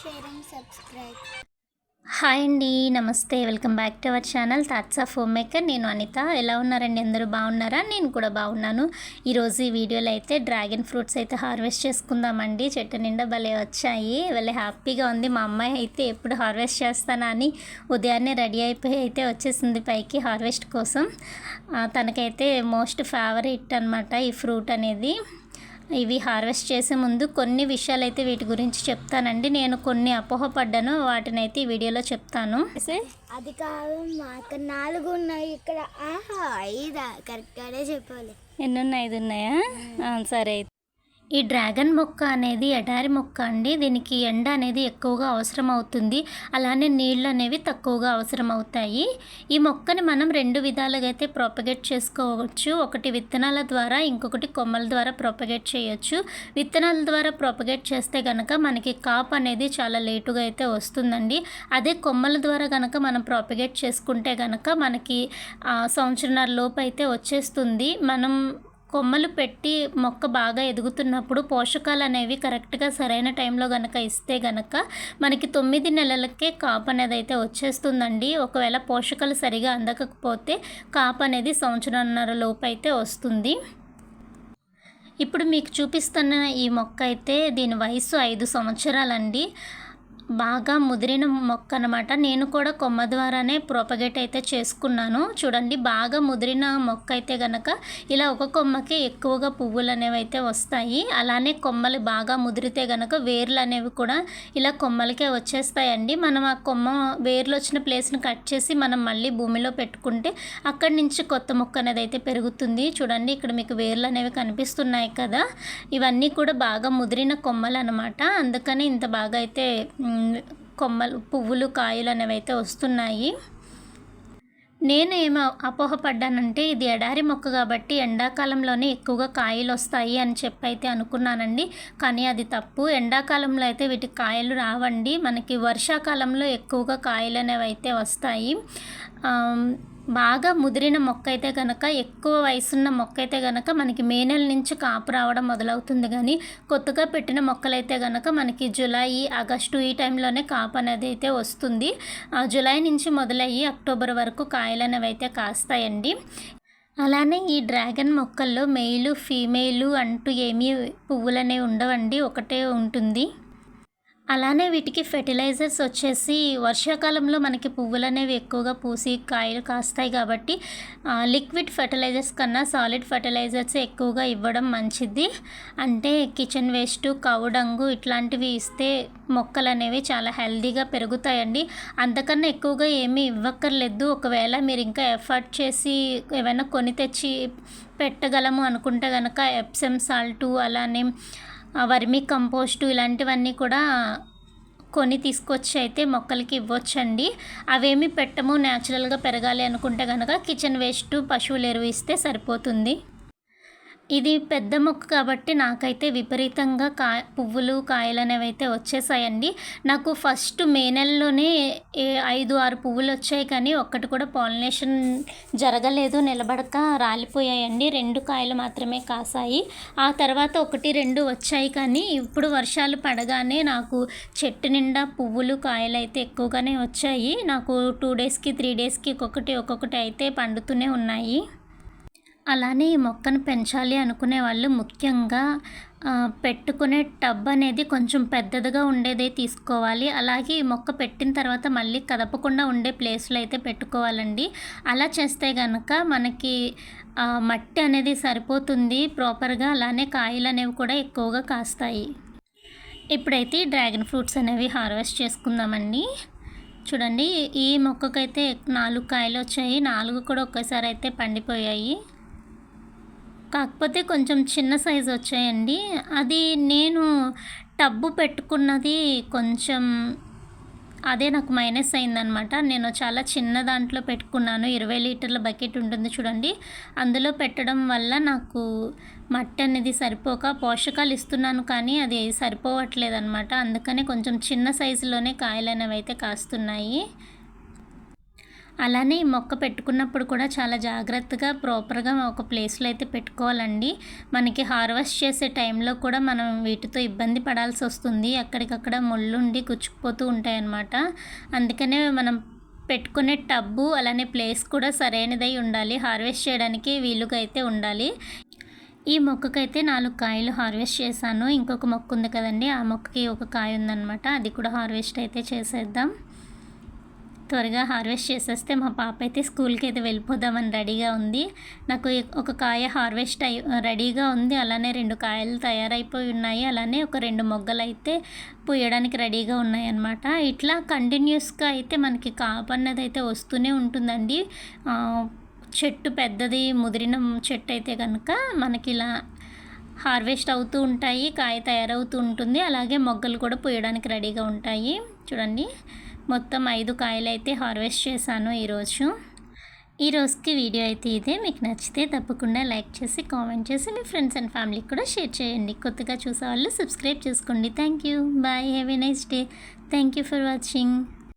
Share and subscribe hi అండి నమస్తే. Welcome back to our channel thoughts of homemaker నేను అనిత. ఎలా ఉన్నారండి? అందరూ బాగున్నారా? నేను కూడా బాగున్నాను. ఈరోజు ఈ వీడియోలో అయితే డ్రాగన్ ఫ్రూట్స్ అయితే హార్వెస్ట్ చేసుకుందామండి. చెట్టు నిండా భలే వచ్చాయి. భలే హ్యాపీగా ఉంది. మా అమ్మాయి అయితే ఎప్పుడు హార్వెస్ట్ చేస్తానా అని ఉదయాన్నే రెడీ అయిపోయి అయితే వచ్చేసింది పైకి హార్వెస్ట్ కోసం. తనకైతే మోస్ట్ ఫేవరెట్ అనమాట ఈ ఫ్రూట్ అనేది. ఇవి హార్వెస్ట్ చేసే ముందు కొన్ని విషయాలు అయితే వీటి గురించి చెప్తానండి. నేను కొన్ని అపోహపడ్డాను వాటిని అయితే ఈ వీడియోలో చెప్తాను. అది కాదు మాకు నాలుగు ఉన్నాయి ఇక్కడ. ఆహా ఐదా. కరెక్ట్గానే చెప్పాలి. ఎన్ని ఉన్నాయి ఐదు ఉన్నాయా సరే అయితే. ఈ డ్రాగన్ మొక్క అనేది ఎడారి మొక్క అండి. దీనికి ఎండ అనేది ఎక్కువగా అవసరం అవుతుంది. అలానే నీళ్ళు అనేవి తక్కువగా అవసరం అవుతాయి. ఈ మొక్కని మనం రెండు విధాలుగా అయితే ప్రొపగేట్ చేసుకోవచ్చు. ఒకటి విత్తనాల ద్వారా ఇంకొకటి కొమ్మల ద్వారా ప్రొపగేట్ చేయొచ్చు. విత్తనాల ద్వారా ప్రొపగేట్ చేస్తే కనుక మనకి కాప్ అనేది చాలా లేటుగా అయితే వస్తుందండి. అదే కొమ్మల ద్వారా కనుక మనం ప్రొపగేట్ చేసుకుంటే కనుక మనకి ఆ, సంవత్సరంన్నర లోపు అయితే వచ్చేస్తుంది. మనం కొమ్మలు పెట్టి మొక్క బాగా ఎదుగుతున్నప్పుడు పోషకాలు అనేవి కరెక్ట్గా సరైన టైంలో గనక ఇస్తే గనక మనకి తొమ్మిది నెలలకే కాపు అనేది అయితే వచ్చేస్తుందండి. ఒకవేళ పోషకాలు సరిగా అందకపోతే కాపు అనేది సంవత్సరంన్నర లోపు అయితే వస్తుంది. ఇప్పుడు మీకు చూపిస్తున్న ఈ మొక్క అయితే దీని వయసు ఐదు సంవత్సరాలండి. బాగా ముదిరిన మొక్క అనమాట నేను కూడా కొమ్మ ద్వారానే ప్రొపగేట్ అయితే చేసుకున్నాను. చూడండి బాగా ముదిరిన మొక్క అయితే గనక ఇలా ఒక కొమ్మకి ఎక్కువగా పువ్వులు అనేవి అయితే వస్తాయి. అలానే కొమ్మలు బాగా ముదిరితే గనక వేర్లు అనేవి కూడా ఇలా కొమ్మలకే వచ్చేస్తాయండి. మనం ఆ కొమ్మ వేర్లు వచ్చిన ప్లేస్ని కట్ చేసి మనం మళ్ళీ భూమిలో పెట్టుకుంటే అక్కడి నుంచి కొత్త మొక్క అనేది అయితే పెరుగుతుంది. చూడండి ఇక్కడ మీకు వేర్లు అనేవి కనిపిస్తున్నాయి కదా. ఇవన్నీ కూడా బాగా ముదిరిన కొమ్మలు అనమాట అందుకని ఇంత బాగా అయితే కొమ్మలు పువ్వులు కాయలు అనేవి అయితే వస్తున్నాయి. నేను ఏమో అపోహపడ్డానంటే ఇది ఎడారి మొక్క కాబట్టి ఎండాకాలంలోనే ఎక్కువగా కాయలు వస్తాయి అని చెప్పి అయితే అనుకున్నానండి. కానీ అది తప్పు. ఎండాకాలంలో అయితే వీటికి కాయలు రావండి. మనకి వర్షాకాలంలో ఎక్కువగా కాయలు అనేవి అయితే వస్తాయి బాగా ముదిరిన మొక్క అయితే కనుక ఎక్కువ వయసున్న మొక్క అయితే కనుక మనకి మే నెల నుంచి కాపు రావడం మొదలవుతుంది. కానీ కొత్తగా పెట్టిన మొక్కలైతే కనుక మనకి జులై ఆగస్టు ఈ టైంలోనే కాపు అనేది అయితే వస్తుంది. ఆ నుంచి మొదలయ్యి అక్టోబర్ వరకు కాయలు అనేవి అయితే కాస్తాయండి. అలానే ఈ డ్రాగన్ మొక్కల్లో మెయిలు ఫీమేలు అంటూ ఏమీ పువ్వులు అనేవి ఉండవండి. ఒకటే ఉంటుంది. అలానే వీటికి ఫెర్టిలైజర్స్ వచ్చేసి వర్షాకాలంలో మనకి పువ్వులు అనేవి ఎక్కువగా పూసి కాయలు కాస్తాయి కాబట్టి లిక్విడ్ ఫెర్టిలైజర్స్ కన్నా సాలిడ్ ఫెర్టిలైజర్స్ ఎక్కువగా ఇవ్వడం మంచిది. అంటే కిచెన్ వేస్ట్ కౌడంగు ఇట్లాంటివి ఇస్తే మొక్కలు అనేవి చాలా హెల్దీగా పెరుగుతాయండి. అంతకన్నా ఎక్కువగా ఏమీ ఇవ్వక్కర్లేదు. ఒకవేళ మీరు ఇంకా ఎఫర్ట్ చేసి ఏమైనా కొని తెచ్చి పెట్టగలము అనుకుంటే కనుక ఎప్సెమ్ సాల్టు అలానే వర్మీ కంపోస్టు ఇలాంటివన్నీ కూడా కొని తీసుకొచ్చి అయితే మొక్కలకి ఇవ్వచ్చండి. అవేమి పెట్టము న్యాచురల్గా పెరగాలి అనుకుంటే కనుక కిచెన్ వేస్ట్ పశువులు ఎరువు ఇస్తే సరిపోతుంది. ఇది పెద్ద మొక్క కాబట్టి నాకైతే విపరీతంగా కా పువ్వులు కాయలు అనేవి అయితే వచ్చేసాయండి. నాకు ఫస్ట్ మే నెలలోనే ఏ- ఐదు ఆరు పువ్వులు వచ్చాయి కానీ ఒక్కటి కూడా పాలినేషన్ జరగలేదు నిలబడక రాలిపోయాయండి. రెండు కాయలు మాత్రమే కాసాయి. ఆ తర్వాత ఒకటి రెండు వచ్చాయి కానీ ఇప్పుడు వర్షాలు పడగానే నాకు చెట్టు నిండా పువ్వులు కాయలు అయితే ఎక్కువగానే వచ్చాయి. నాకు టూ డేస్కి త్రీ డేస్కి ఒక్కొక్కటి ఒక్కొక్కటి అయితే పండుతూనే ఉన్నాయి. అలానే ఈ మొక్కను పెంచాలి అనుకునే వాళ్ళు ముఖ్యంగా పెట్టుకునే టబ్ అనేది కొంచెం పెద్దదిగా ఉండేదే తీసుకోవాలి. అలాగే ఈ మొక్క పెట్టిన తర్వాత మళ్ళీ కదపకుండా ఉండే ప్లేస్లో అయితే పెట్టుకోవాలండి. అలా చేస్తే కనుక మనకి మట్టి అనేది సరిపోతుంది ప్రాపర్గా. అలానే కాయలు అనేవి కూడా ఎక్కువగా కాస్తాయి. ఇప్పుడైతే డ్రాగన్ ఫ్రూట్స్ అనేవి హార్వెస్ట్ చేసుకుందామండి. చూడండి ఈ మొక్కకైతే నాలుగు కాయలు వచ్చాయి. నాలుగు కూడా ఒకేసారి అయితే పండిపోయాయి. కాకపోతే కొంచెం చిన్న సైజు వచ్చాయండి. అది నేను టబ్బు పెట్టుకున్నది కొంచెం అదే నాకు మైనస్ అయిందనమాట నేను చాలా చిన్న దాంట్లో పెట్టుకున్నాను. ఇరవై లీటర్ల బకెట్ ఉంటుంది చూడండి. అందులో పెట్టడం వల్ల నాకు మట్టి అనేది సరిపోక పోషకాలు ఇస్తున్నాను కానీ అది సరిపోవట్లేదు అనమాట అందుకనే కొంచెం చిన్న సైజులోనే కాయలు అనేవి అయితే కాస్తున్నాయి. అలానే మొక్క పెట్టుకున్నప్పుడు కూడా చాలా జాగ్రత్తగా ప్రాపర్గా ఒక ప్లేస్లో అయితే పెట్టుకోవాలండి. మనకి హార్వెస్ట్ చేసే టైంలో కూడా మనం వీటితో ఇబ్బంది పడాల్సి వస్తుంది. అక్కడికక్కడ ముళ్ళుండి గుచ్చుకుపోతూ ఉంటాయన్నమాట. అందుకనే మనం పెట్టుకునే టబ్బు అలానే ప్లేస్ కూడా సరైనదై ఉండాలి. హార్వెస్ట్ చేయడానికి వీలుగా అయితే ఉండాలి. ఈ మొక్కకైతే నాలుగు కాయలు హార్వెస్ట్ చేశాను. ఇంకొక మొక్క ఉంది కదండి ఆ మొక్కకి ఒక కాయ ఉందన్నమాట. అది కూడా హార్వెస్ట్ అయితే చేసేద్దాం. త్వరగా హార్వెస్ట్ చేసేస్తే మా పాప అయితే స్కూల్కి అయితే వెళ్ళిపోదామని రెడీగా ఉంది. నాకు ఒక కాయ హార్వెస్ట్ అయి రెడీగా ఉంది. అలానే రెండు కాయలు తయారైపోయి ఉన్నాయి. అలానే ఒక రెండు మొగ్గలు అయితే పూయడానికి రెడీగా ఉన్నాయి అన్నమాట ఇట్లా కంటిన్యూస్గా అయితే మనకి కాపు అన్నది అయితే వస్తూనే ఉంటుందండి. చెట్టు పెద్దది ముదిరిన చెట్టు అయితే కనుక మనకి ఇలా హార్వెస్ట్ అవుతూ ఉంటాయి కాయ తయారవుతూ ఉంటుంది. అలాగే మొగ్గలు కూడా పోయడానికి రెడీగా ఉంటాయి. చూడండి. మొత్తం ఐదు కాయలు అయితే హార్వెస్ట్ చేశాను ఈరోజు. ఈ రోజుకి వీడియో అయితే ఇదే. మీకు నచ్చితే తప్పకుండా లైక్ చేసి కామెంట్ చేసి మీ ఫ్రెండ్స్ అండ్ ఫ్యామిలీకి కూడా షేర్ చేయండి. కొత్తగా చూసే వాళ్ళు సబ్స్క్రైబ్ చేసుకోండి. Thank you. Bye. Have a nice day. Thank you for watching.